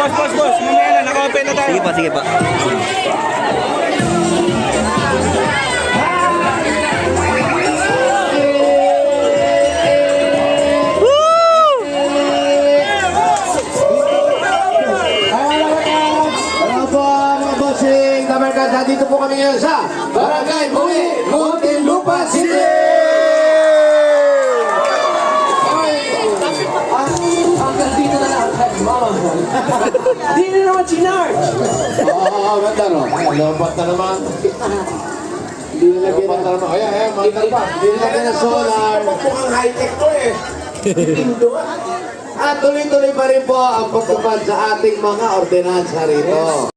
Sige pa, sige pa. Hello po mga bossing Tamerkas. Nandito po kami ngayon sa Barangay Bumi, lang. Di na naman chinarge. Oo, oo, ganda no? Lompat na naman. Hindi na naman. Ayan, ayan, maganda pa. Hindi nilagyan ng solar. Mukhang high-tech to eh. At tuloy-tuloy pa rin po ang pagtupad sa ating mga ordinansa rito.